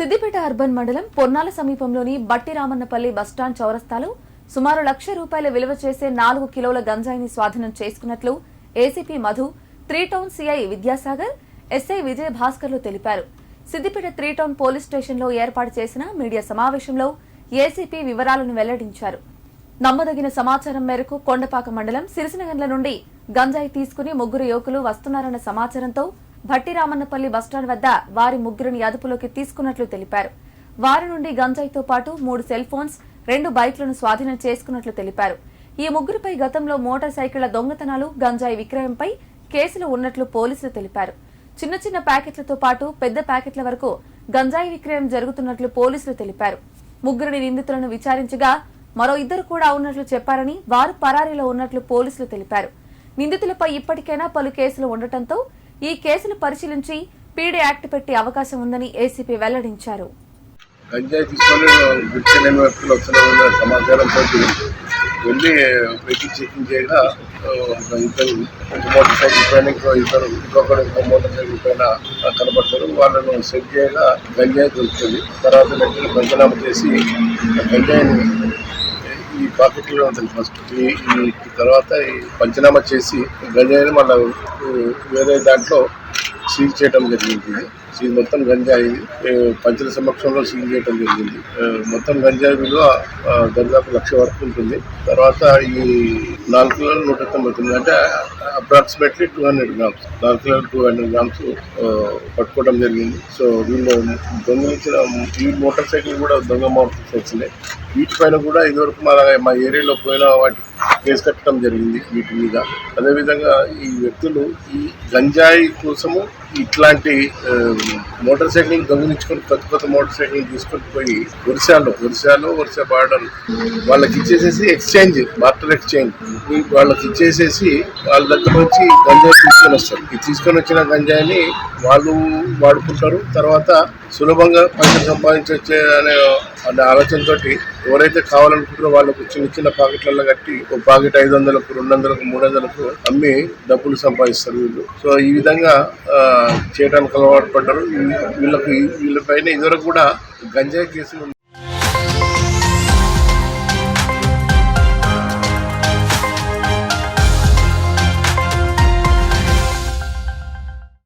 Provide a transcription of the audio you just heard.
Siddipet urban మండలం పొన్నాల సమీపంలోని బట్టి రామన్నపల్లి బస్టాండ్ చౌరస్తాలో సుమారు లక్ష రూపాయల విలువ చేసే నాలుగు కిలోల గంజాయిని స్వాధీనం చేసుకున్నట్లు ACP Madhu three town CI Vidyasagar SI Vijaya భాస్కర్లు తెలిపారు. సిద్దిపేట త్రీ టౌన్ పోలీస్ స్టేషన్లో ఏర్పాటు చేసిన మీడియా సమావేశంలో ఏసీపీ వివరాలను వెల్లడించారు. నమ్మదగిన సమాచారం మేరకు కొండపాక మండలం సిరిసినగండ్ల నుండి గంజాయి తీసుకుని ముగ్గురు యువకులు వస్తున్నారన్న సమాచారంతో భట్టి రామన్నపల్లి బస్టాండ్ వద్ద వారి ముగ్గురిని అదుపులోకి తీసుకున్నట్లు తెలిపారు. వారి నుండి గంజాయితో పాటు మూడు సెల్ ఫోన్స్ రెండు బైక్లను స్వాధీనం చేసుకున్నట్లు తెలిపారు. ఈ ముగ్గురిపై గతంలో మోటార్ సైకిళ్ళ దొంగతనాలు గంజాయి విక్రయంపై కేసులు ఉన్నట్లు పోలీసులు తెలిపారు. చిన్న చిన్న ప్యాకెట్లతో పాటు పెద్ద ప్యాకెట్ల వరకు గంజాయి విక్రయం జరుగుతున్నట్లు పోలీసులు తెలిపారు. ముగ్గురిని నిందితులను విచారించగా మరో ఇద్దరు కూడా ఉన్నట్లు చెప్పారని వారు పరారీలో ఉన్నట్లు పోలీసులు తెలిపారు. నిందితులపై ఇప్పటికైనా పలు కేసులు ఉండటంతో ఈ కేసును పరిశీలించి పీడీ యాక్ట్ పెట్టే అవకాశం ఉందని ఏసీపీ వెల్లడించారు. తీసుకొని లేని వెళ్ళి వెహికల్ చెకింగ్ చేయగా ఇద్దరు మోటార్ సైకిల్ పైన ఇంకో ఇద్దరు ఇంకొకరు ఇంకో మోటార్ సైకిల్ పైన కనబడతారు. వాళ్ళను సెట్ చేయగా గంజాయి దొరుకుతుంది. తర్వాత వెంటనే చేసి గంజాయిని ఈ కాఫీలో ఉంటుంది ఫస్ట్ ఈ తర్వాత ఈ పంచనామా చేసి గంజాయిని మళ్ళీ వేరే దాంట్లో సీజ్ చేయడం జరిగింది. సీజ్ మొత్తం గంజాయి ఏ, సమక్షంలో సీజ్ చేయడం జరిగింది. మొత్తం గంజాయి విలువ దాదాపు లక్ష వరకు ఉంటుంది. తర్వాత ఈ నాలుగు కిలోలు నూట తొంభై తొమ్మిది అంటే అప్రాక్సిమేట్లీ టూ హండ్రెడ్ గ్రామ్స్ నాలుగు కిలోలు టూ హండ్రెడ్ గ్రామ్స్ పట్టుకోవడం జరిగింది. సో వీళ్ళు దొంగలించిన ఈ మోటార్ సైకిల్ కూడా దొంగ మోటార్ సైకిల్. వీటిపైన కూడా ఇదివరకు మన మా ఏరియాలో పోయిన వాటి కేసు కట్టడం జరిగింది వీటి మీద. అదేవిధంగా ఈ వ్యక్తులు ఈ గంజాయి కోసము ఇట్లాంటి మోటార్ సైకిల్ దొంగిలించుకొని కొత్త కొత్త మోటార్ సైకిల్ తీసుకొని పోయి ఒరిస్సాలో ఒరిస్సాలో ఒరిస్సా బార్డర్ వాళ్ళకి ఇచ్చేసేసి ఎక్స్చేంజ్ బార్టర్ ఎక్స్చేంజ్. వాళ్ళకి ఇచ్చేసేసి వాళ్ళ దగ్గర నుంచి గంజాయి తీసుకొని వస్తారు. ఈ తీసుకొని వచ్చిన గంజాయిని వాళ్ళు వాడుకుంటారు. తర్వాత సులభంగా పైసలు సంపాదించవచ్చు అనే అనే ఆలోచనతోటి ఎవరైతే కావాలనుకుంటారో వాళ్ళకు చిన్న చిన్న పాకెట్లలో కట్టి ఒక పాకెట్ ఐదు వందలకు రెండు వందలకు మూడు వందలకు అమ్మి డబ్బులు సంపాదిస్తారు వీళ్ళు. సో ఈ విధంగా ఆ, చేయడానికి అలవాటు పడ్డారు. వీళ్ళకి వీళ్ళకి వీళ్ళపైన ఇదివరకు కూడా గంజాయి కేసులు